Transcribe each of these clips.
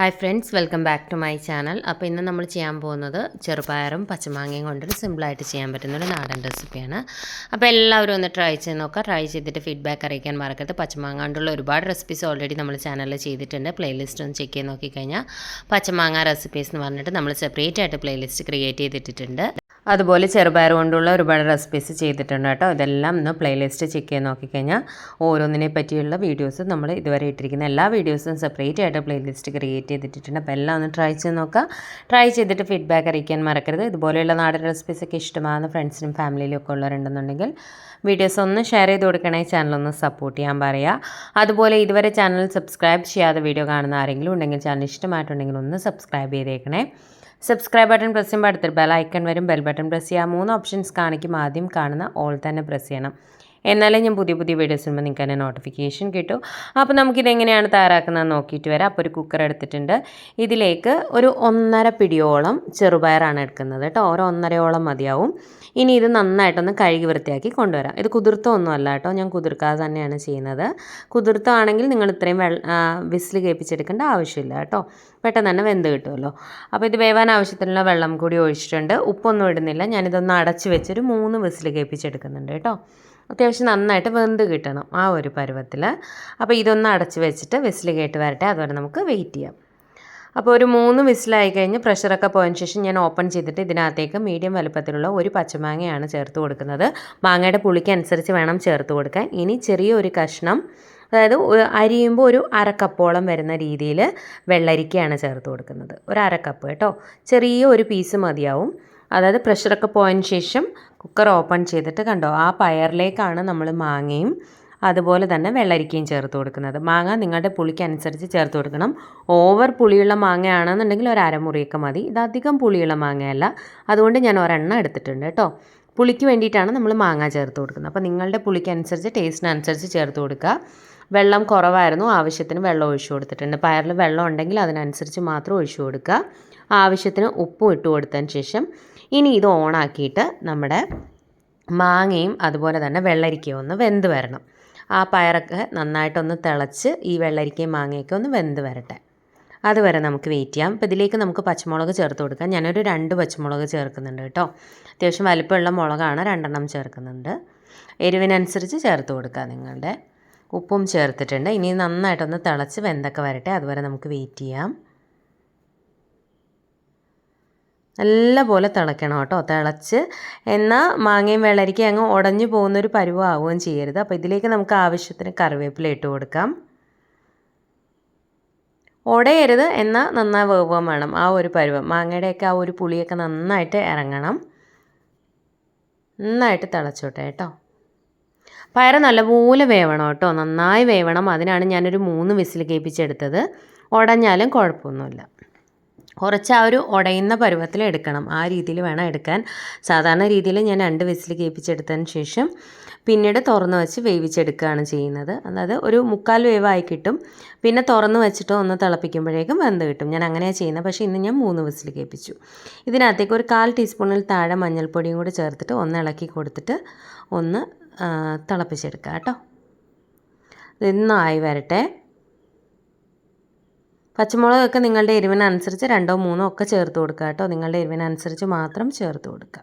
Hi friends welcome back to my channel അപ്പോൾ ഇന്ന് നമ്മൾ ചെയ്യാൻ പോകുന്നത് ചെറുപയറും പച്ചമാങ്ങയും കൊണ്ടൊരു സിമ്പിളായിട്ട് ചെയ്യാൻ പറ്റുന്ന ഒരു നാടൻ റെസിപ്പിയാണ് അപ്പോൾ എല്ലാവരും ഒന്ന് ട്രൈ ചെയ്ത് നോക്കുക. ട്രൈ ചെയ്തിട്ട് ഫീഡ്ബാക്ക് അറിയിക്കാൻ മറക്കരുത്. പച്ചമാങ്ങ കൊണ്ടുള്ള ഒരുപാട് റെസിപ്പീസ് ഓൾറെഡി നമ്മൾ ചാനലിൽ ചെയ്തിട്ടുണ്ട്. പ്ലേലിസ്റ്റ് ഒന്ന് ചെക്ക് ചെയ്ത് നോക്കിക്കഴിഞ്ഞാൽ പച്ചമാങ്ങ റെസിപ്പീസ് എന്ന് പറഞ്ഞിട്ട് നമ്മൾ സെപ്പറേറ്റ് ആയിട്ട് പ്ലേലിസ്റ്റ് ക്രിയേറ്റ് ചെയ്തിട്ടിട്ടുണ്ട്. അതുപോലെ ചെറുപയർ കൊണ്ടുള്ള ഒരുപാട് റെസിപ്പീസ് ചെയ്തിട്ടുണ്ട് കേട്ടോ. ഇതെല്ലാം ഒന്ന് പ്ലേലിസ്റ്റ് ചെക്ക് ചെയ്ത് നോക്കിക്കഴിഞ്ഞാൽ ഓരോന്നിനെ പറ്റിയുള്ള വീഡിയോസ് നമ്മൾ ഇതുവരെ ഇട്ടിരിക്കുന്ന എല്ലാ വീഡിയോസും സെപ്പറേറ്റ് ആയിട്ട് പ്ലേലിസ്റ്റ് ക്രിയേറ്റ് ചെയ്തിട്ടുണ്ട് അപ്പോൾ എല്ലാം ഒന്ന് ട്രൈ ചെയ്ത് നോക്കുക. ട്രൈ ചെയ്തിട്ട് ഫീഡ്ബാക്ക് അറിയിക്കാൻ മറക്കരുത്. ഇതുപോലെയുള്ള നാടൻ റെസിപ്പീസൊക്കെ ഇഷ്ടമാകുന്ന ഫ്രണ്ട്സിനും ഫാമിലിയിലും ഒക്കെ ഉള്ളവരുണ്ടെന്നുണ്ടെങ്കിൽ വീഡിയോസ് ഒന്ന് ഷെയർ ചെയ്ത് കൊടുക്കണേ. ചാനലൊന്ന് സപ്പോർട്ട് ചെയ്യാൻ പറയുക. അതുപോലെ ഇതുവരെ ചാനൽ സബ്സ്ക്രൈബ് ചെയ്യാതെ വീഡിയോ കാണുന്ന ആരെങ്കിലും ഉണ്ടെങ്കിൽ ചാനൽ ഇഷ്ടമായിട്ടുണ്ടെങ്കിൽ ഒന്ന് സബ്സ്ക്രൈബ് ചെയ്തേക്കണേ. സബ്സ്ക്രൈബ് ബട്ടൺ പ്രസ് ചെയ്യുമ്പോൾ അടുത്തൊരു ബെൽ ഐക്കൺ വരും. ബെൽ ബട്ടൺ പ്രസ് ചെയ്യുക മൂന്ന് ഓപ്ഷൻസ് കാണിക്കും. ആദ്യം കാണുന്ന ഓൾ തന്നെ പ്രസ് ചെയ്യണം. എന്നാലേ ഞാൻ പുതിയ പുതിയ വീഡിയോസ് വരുമ്പോൾ നിങ്ങൾക്ക് തന്നെ നോട്ടിഫിക്കേഷൻ കിട്ടും. അപ്പോൾ നമുക്കിതെങ്ങനെയാണ് തയ്യാറാക്കുന്നത് നോക്കിയിട്ട് വരാം. അപ്പോൾ ഒരു കുക്കർ എടുത്തിട്ടുണ്ട്. ഇതിലേക്ക് ഒരു ഒന്നര പിടിയോളം ചെറുപയറാണ് എടുക്കുന്നത് കേട്ടോ. ഒരു ഒന്നരയോളം മതിയാവും. ഇനി ഇത് നന്നായിട്ടൊന്ന് കഴുകി വൃത്തിയാക്കി കൊണ്ടുവരാം. ഇത് കുതിർത്തമൊന്നും അല്ല കേട്ടോ. ഞാൻ കുതിർക്കാതെ തന്നെയാണ് ചെയ്യുന്നത്. കുതിർത്താണെങ്കിൽ നിങ്ങൾ ഇത്രയും വെള്ള വിസിൽ കേൾപ്പിച്ചെടുക്കേണ്ട ആവശ്യമില്ല കേട്ടോ. പെട്ടെന്ന് തന്നെ വെന്ത് കിട്ടുമല്ലോ. അപ്പോൾ ഇത് വേവാൻ ആവശ്യത്തിനുള്ള വെള്ളം കൂടി ഒഴിച്ചിട്ടുണ്ട്. ഉപ്പൊന്നും ഇടുന്നില്ല. ഞാനിതൊന്ന് അടച്ച് വെച്ചൊരു മൂന്ന് വിസിൽ കേൾപ്പിച്ചെടുക്കുന്നുണ്ട് കേട്ടോ. അത്യാവശ്യം നന്നായിട്ട് വെന്ത് കിട്ടണം ആ ഒരു പരുവത്തിൽ അപ്പോൾ ഇതൊന്ന് അടച്ച് വെച്ചിട്ട് വിസിൽ കേട്ട് വരട്ടെ അതുവരെ നമുക്ക് വെയിറ്റ് ചെയ്യാം. അപ്പോൾ ഒരു മൂന്ന് വിസിലായി കഴിഞ്ഞ് പ്രഷറൊക്കെ പോയതിന് ശേഷം ഞാൻ ഓപ്പൺ ചെയ്തിട്ട് ഇതിനകത്തേക്ക് മീഡിയം വലുപ്പത്തിലുള്ള ഒരു പച്ചമാങ്ങയാണ് ചേർത്ത് കൊടുക്കുന്നത്. മാങ്ങയുടെ പുളിക്കനുസരിച്ച് വേണം ചേർത്ത് കൊടുക്കാൻ. ഇനി ചെറിയൊരു കഷ്ണം അതായത് അരിയുമ്പോൾ ഒരു അരക്കപ്പോളം വരുന്ന രീതിയിൽ വെള്ളരിക്കയാണ് ചേർത്ത് കൊടുക്കുന്നത്. ഒരു അരക്കപ്പ് കേട്ടോ. ചെറിയ ഒരു പീസ് മതിയാവും. അതായത് പ്രഷറൊക്കെ പോയതിന് ശേഷം കുക്കർ ഓപ്പൺ ചെയ്തിട്ട് കണ്ടോ ആ പയറിലേക്കാണ് നമ്മൾ മാങ്ങയും അതുപോലെ തന്നെ വെള്ളരിക്കയും ചേർത്ത് കൊടുക്കുന്നത്. മാങ്ങ നിങ്ങളുടെ പുളിക്കനുസരിച്ച് ചേർത്ത് കൊടുക്കണം. ഓവർ പുളിയുള്ള മാങ്ങയാണെന്നുണ്ടെങ്കിൽ ഒരു അരമുറിയൊക്കെ മതി. ഇത് അധികം പുളിയുള്ള മാങ്ങയല്ല. അതുകൊണ്ട് ഞാൻ ഒരെണ്ണം എടുത്തിട്ടുണ്ട് കേട്ടോ. പുളിക്ക് വേണ്ടിയിട്ടാണ് നമ്മൾ മാങ്ങ ചേർത്ത് കൊടുക്കുന്നത്. അപ്പോൾ നിങ്ങളുടെ പുളിക്കനുസരിച്ച് ടേസ്റ്റിനനുസരിച്ച് ചേർത്ത് കൊടുക്കുക. വെള്ളം കുറവായിരുന്നു ആവശ്യത്തിന് വെള്ളം ഒഴിച്ചു കൊടുത്തിട്ടുണ്ട്. പയറിൽ വെള്ളം ഉണ്ടെങ്കിൽ അതിനനുസരിച്ച് മാത്രം ഒഴിച്ചു കൊടുക്കുക. ആവശ്യത്തിന് ഉപ്പും ഇട്ട് കൊടുത്തതിന് ശേഷം ഇനി ഇത് ഓണാക്കിയിട്ട് നമ്മുടെ മാങ്ങയും അതുപോലെ തന്നെ വെള്ളരിക്കയും ഒന്ന് വെന്ത് വരണം. ആ പയറൊക്കെ നന്നായിട്ടൊന്ന് തിളച്ച് ഈ വെള്ളരിക്കയും മാങ്ങയൊക്കെ ഒന്ന് വെന്ത് വരട്ടെ. അതുവരെ നമുക്ക് വെയിറ്റ് ചെയ്യാം. അപ്പോൾ ഇതിലേക്ക് നമുക്ക് പച്ചമുളക് ചേർത്ത് കൊടുക്കാം. ഞാനൊരു രണ്ട് പച്ചമുളക് ചേർക്കുന്നുണ്ട് കേട്ടോ. അത്യാവശ്യം വലിപ്പമുള്ള മുളകാണ്. രണ്ടെണ്ണം ചേർക്കുന്നുണ്ട്. എരിവിനനുസരിച്ച് ചേർത്ത് കൊടുക്കുക നിങ്ങളുടെ. ഉപ്പും ചേർത്തിട്ടുണ്ട്. ഇനി നന്നായിട്ടൊന്ന് തിളച്ച് വെന്തൊക്കെ വരട്ടെ. അതുവരെ നമുക്ക് വെയിറ്റ് ചെയ്യാം. നല്ലപോലെ തിളയ്ക്കണം കേട്ടോ. തിളച്ച് എന്നാൽ മാങ്ങയും വെള്ളരിക്കയും അങ്ങ് ഉടഞ്ഞു പോകുന്നൊരു പരുവാവുകയും ചെയ്യരുത്. അപ്പോൾ ഇതിലേക്ക് നമുക്ക് ആവശ്യത്തിന് കറിവേപ്പില ഇട്ട് കൊടുക്കാം. ഉടയരുത് എന്നാൽ നന്നായി വേവുകയും വേണം. ആ ഒരു പരുവം. മാങ്ങയുടെയൊക്കെ ആ ഒരു പുളിയൊക്കെ നന്നായിട്ട് ഇറങ്ങണം. നന്നായിട്ട് തിളച്ചോട്ടെ കേട്ടോ. പയറ് നല്ലപോലെ വേവണം കേട്ടോ. നന്നായി വേവണം. അതിനാണ് ഞാനൊരു മൂന്ന് വിസിൽ കേൾപ്പിച്ചെടുത്തത്. ഉടഞ്ഞാലും കുഴപ്പമൊന്നുമില്ല. കുറച്ച് ആ ഒരു ഉടയുന്ന പരുവത്തിൽ എടുക്കണം. ആ രീതിയിൽ വേണം എടുക്കാൻ. സാധാരണ രീതിയിൽ ഞാൻ രണ്ട് വിസിൽ കേൾപ്പിച്ചെടുത്തതിന് ശേഷം പിന്നീട് തുറന്ന് വെച്ച് വേവിച്ചെടുക്കുകയാണ് ചെയ്യുന്നത്. അതായത് ഒരു മുക്കാൽ വേവായി കിട്ടും. പിന്നെ തുറന്ന് വെച്ചിട്ട് ഒന്ന് തിളപ്പിക്കുമ്പോഴേക്കും വെന്ത് കിട്ടും. ഞാൻ അങ്ങനെയാണ് ചെയ്യുന്നത്. പക്ഷേ ഇന്ന് ഞാൻ മൂന്ന് വിസിൽ കേൾപ്പിച്ചു. ഇതിനകത്തേക്ക് ഒരു കാൽ ടീസ്പൂണിൽ താഴെ മഞ്ഞൾപ്പൊടിയും കൂടി ചേർത്തിട്ട് ഒന്ന് ഇളക്കി കൊടുത്തിട്ട് ഒന്ന് തിളപ്പിച്ചെടുക്കുക കേട്ടോ. ഇന്നായി വരട്ടെ. പച്ചമുളകൊക്കെ നിങ്ങളുടെ എരിവിനനുസരിച്ച് രണ്ടോ മൂന്നോ ഒക്കെ ചേർത്ത് കൊടുക്കുക കേട്ടോ. നിങ്ങളുടെ എരിവിനനുസരിച്ച് മാത്രം ചേർത്ത് കൊടുക്കുക.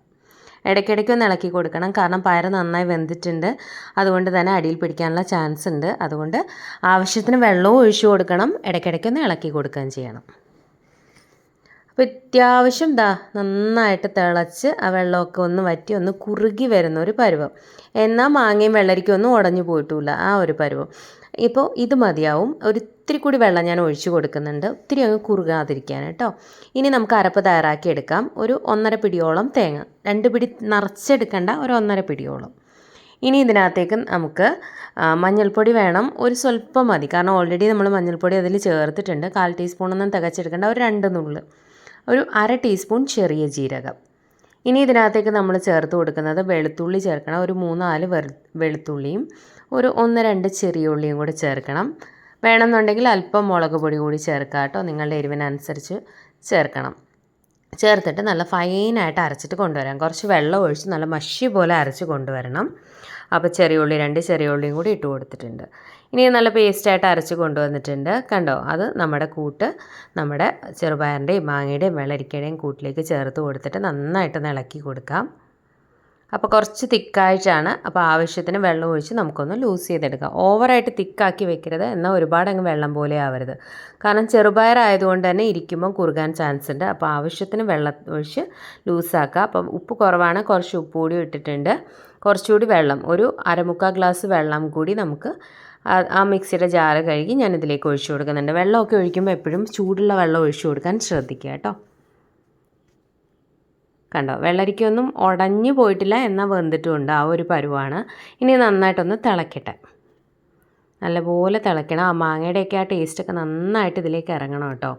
ഇടയ്ക്കിടയ്ക്ക് ഒന്ന് ഇളക്കി കൊടുക്കണം. കാരണം പയർ നന്നായി വെന്തിട്ടുണ്ട്. അതുകൊണ്ട് തന്നെ അടിയിൽ പിടിക്കാനുള്ള ചാൻസ് ഉണ്ട്. അതുകൊണ്ട് ആവശ്യത്തിന് വെള്ളവും ഒഴിച്ചു കൊടുക്കണം. ഇടയ്ക്കിടയ്ക്ക് ഒന്ന് ഇളക്കി കൊടുക്കുകയും ചെയ്യണം. അപ്പോൾ അത്യാവശ്യം ദാ നന്നായിട്ട് തിളച്ച് ആ വെള്ളമൊക്കെ ഒന്ന് വറ്റി ഒന്ന് കുറുകി വരുന്ന ഒരു പരുവം. എന്നാൽ മാങ്ങയും വെള്ളരിക്കും ഒന്നും ഉടഞ്ഞു പോയിട്ടില്ല ആ ഒരു പരുവം. ഇപ്പോൾ ഇത് മതിയാവും. ഒരു ഇത്തിരി കൂടി വെള്ളം ഞാൻ ഒഴിച്ചു കൊടുക്കുന്നുണ്ട്. ഒത്തിരി അങ്ങ് കുറുകാതിരിക്കാൻ കേട്ടോ ഇനി നമുക്ക് അരപ്പ് തയ്യാറാക്കി എടുക്കാം. ഒരു ഒന്നര പിടിയോളം തേങ്ങ. രണ്ട് പിടി നിറച്ചെടുക്കേണ്ട ഒരു ഒന്നര പിടിയോളം. ഇനി ഇതിനകത്തേക്ക് നമുക്ക് മഞ്ഞൾപ്പൊടി വേണം. ഒരു സ്വല്പം മതി. കാരണം ഓൾറെഡി നമ്മൾ മഞ്ഞൾപ്പൊടി അതിൽ ചേർത്തിട്ടുണ്ട്. കാൽ ടീസ്പൂണൊന്നും തികച്ചെടുക്കേണ്ട. ഒരു രണ്ട് നുള്ള്. ഒരു അര ടീസ്പൂൺ ചെറിയ ജീരകം. ഇനി ഇതിനകത്തേക്ക് നമ്മൾ ചേർത്ത് കൊടുക്കുന്നത് വെളുത്തുള്ളി ചേർക്കണം. ഒരു മൂന്നാൽ വെളുത്തുള്ളിയും ഒരു ഒന്ന് രണ്ട് ചെറിയ ഉള്ളിയും കൂടി ചേർക്കണം. വേണമെന്നുണ്ടെങ്കിൽ അല്പം മുളക് പൊടി കൂടി ചേർക്കുക കേട്ടോ. നിങ്ങളുടെ എരിവിനനുസരിച്ച് ചേർക്കണം. ചേർത്തിട്ട് നല്ല ഫൈനായിട്ട് അരച്ചിട്ട് കൊണ്ടുവരാം. കുറച്ച് വെള്ളം ഒഴിച്ച് നല്ല മഷി പോലെ അരച്ച് കൊണ്ടുവരണം. അപ്പോൾ ചെറിയ ഉള്ളി രണ്ട് ചെറിയ ഉള്ളിയും കൂടി ഇട്ട് കൊടുത്തിട്ടുണ്ട്. ഇനി നല്ല പേസ്റ്റായിട്ട് അരച്ച് കൊണ്ടുവന്നിട്ടുണ്ട്. കണ്ടോ? അത് നമ്മുടെ കൂട്ട് നമ്മുടെ ചെറുപയറിന്റെയും മാങ്ങയുടെയും വെള്ളരിക്കയുടെയും കൂട്ടിലേക്ക് ചേർത്ത് കൊടുത്തിട്ട് നന്നായിട്ട് ഇളക്കി കൊടുക്കാം. അപ്പോൾ കുറച്ച് തിക്കായിട്ടാണ്. അപ്പോൾ ആവശ്യത്തിന് വെള്ളം ഒഴിച്ച് നമുക്കൊന്ന് ലൂസ് ചെയ്തെടുക്കാം. ഓവറായിട്ട് തിക്കാക്കി വെക്കരുത്. എന്നാൽ ഒരുപാട് അങ്ങ് വെള്ളം പോലെ ആവരുത്. കാരണം ചെറുപയറായതുകൊണ്ട് തന്നെ ഇരിക്കുമ്പോൾ കുറുകാൻ ചാൻസ് ഉണ്ട്. അപ്പോൾ ആവശ്യത്തിന് വെള്ളം ഒഴിച്ച് ലൂസാക്കുക അപ്പം ഉപ്പ് കുറവാണ്. കുറച്ച് ഉപ്പ് കൂടി ഇട്ടിട്ടുണ്ട്. കുറച്ചുകൂടി വെള്ളം ഒരു അരമുക്കാൽ ഗ്ലാസ് വെള്ളം കൂടി നമുക്ക് ആ മിക്സിയുടെ ജാറ് കഴുകി ഞാൻ ഇതിലേക്ക് ഒഴിച്ചു കൊടുക്കുന്നുണ്ട്. വെള്ളമൊക്കെ ഒഴിക്കുമ്പോൾ എപ്പോഴും ചൂടുള്ള വെള്ളം ഒഴിച്ചു കൊടുക്കാൻ ശ്രദ്ധിക്കുക കേട്ടോ. കണ്ടോ? വെള്ളരിക്കൊന്നും ഉടഞ്ഞു പോയിട്ടില്ല എന്നാൽ വെന്തിട്ടുമുണ്ട്. ആ ഒരു പരുവാണ്. ഇനി നന്നായിട്ടൊന്ന് തിളക്കട്ടെ. നല്ലപോലെ തിളയ്ക്കണം ആ മാങ്ങയുടെയൊക്കെ ആ ടേസ്റ്റൊക്കെ നന്നായിട്ട് ഇതിലേക്ക് ഇറങ്ങണം കേട്ടോ.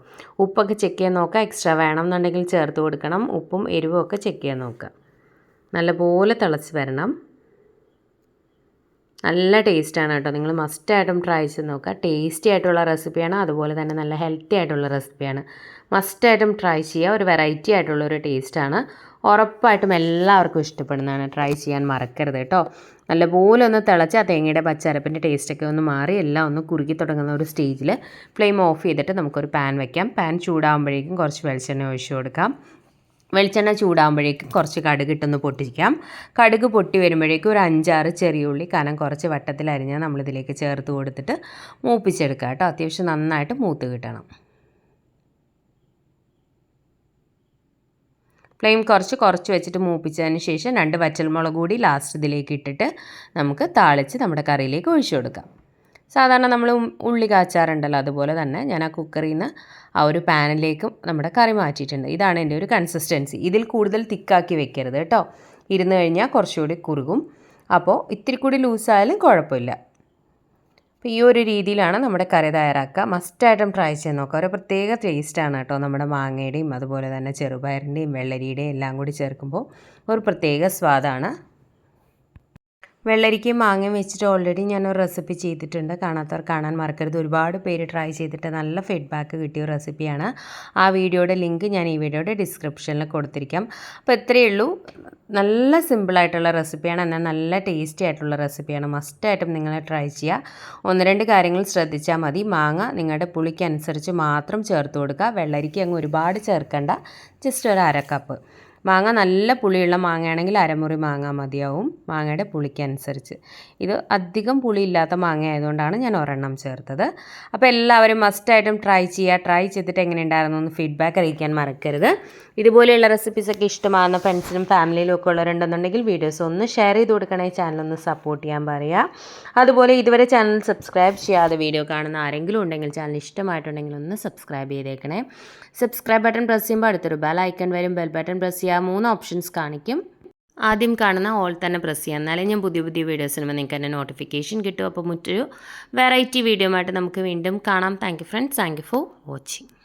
ഉപ്പൊക്കെ ചെക്ക് ചെയ്യാൻ നോക്കുക. എക്സ്ട്രാ വേണം എന്നുണ്ടെങ്കിൽ ചേർത്ത് കൊടുക്കണം. ഉപ്പും എരിവും ഒക്കെ ചെക്ക് ചെയ്യാൻ നോക്കുക. നല്ലപോലെ തിളച്ച് വരണം. നല്ല ടേസ്റ്റാണ് കേട്ടോ. നിങ്ങൾ മസ്റ്റായിട്ടും ട്രൈ ചെയ്ത് നോക്കുക. ടേസ്റ്റി ആയിട്ടുള്ള റെസിപ്പിയാണ് അതുപോലെ തന്നെ നല്ല ഹെൽത്തി ആയിട്ടുള്ള റെസിപ്പിയാണ് മസ്റ്റായിട്ടും ട്രൈ ചെയ്യുക. ഒരു വെറൈറ്റി ആയിട്ടുള്ള ഒരു ടേസ്റ്റാണ് ഉറപ്പായിട്ടും എല്ലാവർക്കും ഇഷ്ടപ്പെടുന്നതാണ്. ട്രൈ ചെയ്യാൻ മറക്കരുത് കേട്ടോ. നല്ലപോലെ ഒന്ന് തിളച്ച് ആ തേങ്ങയുടെ പച്ചരപ്പിന്റെ ടേസ്റ്റൊക്കെ ഒന്ന് മാറി എല്ലാം ഒന്ന് കുറുക്കി തുടങ്ങുന്ന ഒരു സ്റ്റേജിൽ ഫ്ലെയിം ഓഫ് ചെയ്തിട്ട് നമുക്കൊരു പാൻ വയ്ക്കാം പാൻ ചൂടാകുമ്പോഴേക്കും കുറച്ച് വെളിച്ചെണ്ണ ഒഴിച്ചു കൊടുക്കാം. വെളിച്ചെണ്ണ ചൂടാകുമ്പോഴേക്കും കുറച്ച് കടുക് ഇട്ടൊന്ന് പൊട്ടിക്കാം. കടുക് പൊട്ടി വരുമ്പോഴേക്കും ഒരു അഞ്ചാറ് ചെറിയ ഉള്ളി കനം കുറച്ച് വട്ടത്തിൽ അരിഞ്ഞാൽ നമ്മളിതിലേക്ക് ചേർത്ത് കൊടുത്തിട്ട് മൂപ്പിച്ചെടുക്കുക കേട്ടോ. അത്യാവശ്യം നന്നായിട്ട് മൂത്ത് കിട്ടണം. ഫ്ലെയിം കുറച്ച് കുറച്ച് വെച്ചിട്ട് മൂപ്പിച്ചതിന് ശേഷം രണ്ട് വറ്റൽമുളക് കൂടി ലാസ്റ്റ് ഇതിലേക്ക് ഇട്ടിട്ട് നമുക്ക് താളിച്ച് നമ്മുടെ കറിയിലേക്ക് ഒഴിച്ചു കൊടുക്കാം. സാധാരണ നമ്മൾ ഉള്ളി കാച്ചാറുണ്ടല്ലോ അതുപോലെ തന്നെ ഞാൻ ആ കുക്കറിൽ നിന്ന് ആ ഒരു പാനിലേക്കും നമ്മുടെ കറി മാറ്റിയിട്ടുണ്ട്. ഇതാണ് എന്റെ ഒരു കൺസിസ്റ്റൻസി ഇതിൽ കൂടുതൽ തിക്കാക്കി വെക്കരുത് കേട്ടോ. ഇരുന്ന് കഴിഞ്ഞാൽ കുറച്ചുകൂടി കുറുകും. അപ്പോൾ ഇത്തിരി കൂടി ലൂസായാലും കുഴപ്പമില്ല. അപ്പോൾ ഈ ഒരു രീതിയിലാണ് നമ്മുടെ കറി തയ്യാറാക്കുക. മസ്റ്റായിട്ടും ട്രൈ ചെയ്ത് നോക്കുക. ഒരു പ്രത്യേക ടേസ്റ്റാണ് കേട്ടോ നമ്മുടെ മാങ്ങയുടെയും അതുപോലെ തന്നെ ചെറുപയറിന്റെയും വെള്ളരിയുടെയും എല്ലാം കൂടി ചേർക്കുമ്പോൾ ഒരു പ്രത്യേക സ്വാദാണ് വെള്ളരിക്കയും മാങ്ങയും വെച്ചിട്ട് ഓൾറെഡി ഞാൻ ഒരു റെസിപ്പി ചെയ്തിട്ടുണ്ട്. കാണാത്തവർ കാണാൻ മറക്കരുത്. ഒരുപാട് പേര് ട്രൈ ചെയ്തിട്ട് നല്ല ഫീഡ്ബാക്ക് കിട്ടിയ റെസിപ്പിയാണ് ആ വീഡിയോയുടെ ലിങ്ക് ഞാൻ ഈ വീഡിയോയുടെ ഡിസ്ക്രിപ്ഷനിൽ കൊടുത്തിരിക്കാം. അപ്പോൾ ഇത്രയേ ഉള്ളൂ. നല്ല സിമ്പിളായിട്ടുള്ള റെസിപ്പിയാണ് എന്നാൽ നല്ല ടേസ്റ്റി ആയിട്ടുള്ള റെസിപ്പിയാണ് മസ്റ്റായിട്ടും നിങ്ങൾ ട്രൈ ചെയ്യുക ഒന്ന് രണ്ട് കാര്യങ്ങൾ ശ്രദ്ധിച്ചാൽ മതി. മാങ്ങ നിങ്ങളുടെ പുളിക്കനുസരിച്ച് മാത്രം ചേർത്ത് കൊടുക്കുക. വെള്ളരിക്ക അങ്ങ് ഒരുപാട് ചേർക്കേണ്ട. ജസ്റ്റ് ഒരു അര കപ്പ് മാങ്ങ നല്ല പുളിയുള്ള മാങ്ങയാണെങ്കിൽ അരമുറി മാങ്ങ മതിയാവും. മാങ്ങയുടെ പുളിക്കനുസരിച്ച്. ഇത് അധികം പുളിയില്ലാത്ത മാങ്ങ ആയതുകൊണ്ടാണ് ഞാൻ ഒരെണ്ണം ചേർത്തത്. അപ്പോൾ എല്ലാവരും മസ്റ്റായിട്ടും ട്രൈ ചെയ്യുക. ട്രൈ ചെയ്തിട്ട് എങ്ങനെ ഉണ്ടായിരുന്നു എന്ന് ഫീഡ്ബാക്ക് അറിയിക്കാൻ മറക്കരുത്. ഇതുപോലെയുള്ള റെസിപ്പീസൊക്കെ ഇഷ്ടമാകുന്ന ഫ്രണ്ട്സിനും ഫാമിലിയിലും ഒക്കെ ഉള്ളവരുണ്ടെന്നുണ്ടെങ്കിൽ വീഡിയോസ് ഒന്ന് ഷെയർ ചെയ്ത് കൊടുക്കണേ. ചാനൽ ഒന്ന് സപ്പോർട്ട് ചെയ്യാൻ പറയുക. അതുപോലെ ഇതുവരെ ചാനൽ സബ്സ്ക്രൈബ് ചെയ്യാതെ വീഡിയോ കാണുന്ന ആരെങ്കിലും ഉണ്ടെങ്കിൽ ചാനൽ ഇഷ്ടമായിട്ടുണ്ടെങ്കിൽ ഒന്ന് സബ്സ്ക്രൈബ് ചെയ്തേക്കണേ. സബ്സ്ക്രൈബ് ബട്ടൺ പ്രസ് ചെയ്യുമ്പോൾ അടുത്തൊരു ബെൽ ഐക്കൺ വരും. ബെൽ ബട്ടൺ പ്രസ് ചെയ്യുക മൂന്ന് ഓപ്ഷൻസ് കാണിക്കും. ആദ്യം കാണുന്ന ഓൾ തന്നെ പ്രസ് ചെയ്യാം. എന്നാലേ ഞാൻ പുതിയ പുതിയ വീഡിയോസ് വരുമ്പോൾ നിങ്ങൾക്ക് എന്റെ നോട്ടിഫിക്കേഷൻ കിട്ടും. അപ്പോൾ മറ്റൊരു വെറൈറ്റി വീഡിയോ ആയിട്ട് നമുക്ക് വീണ്ടും കാണാം. Thank you friends thank you for watching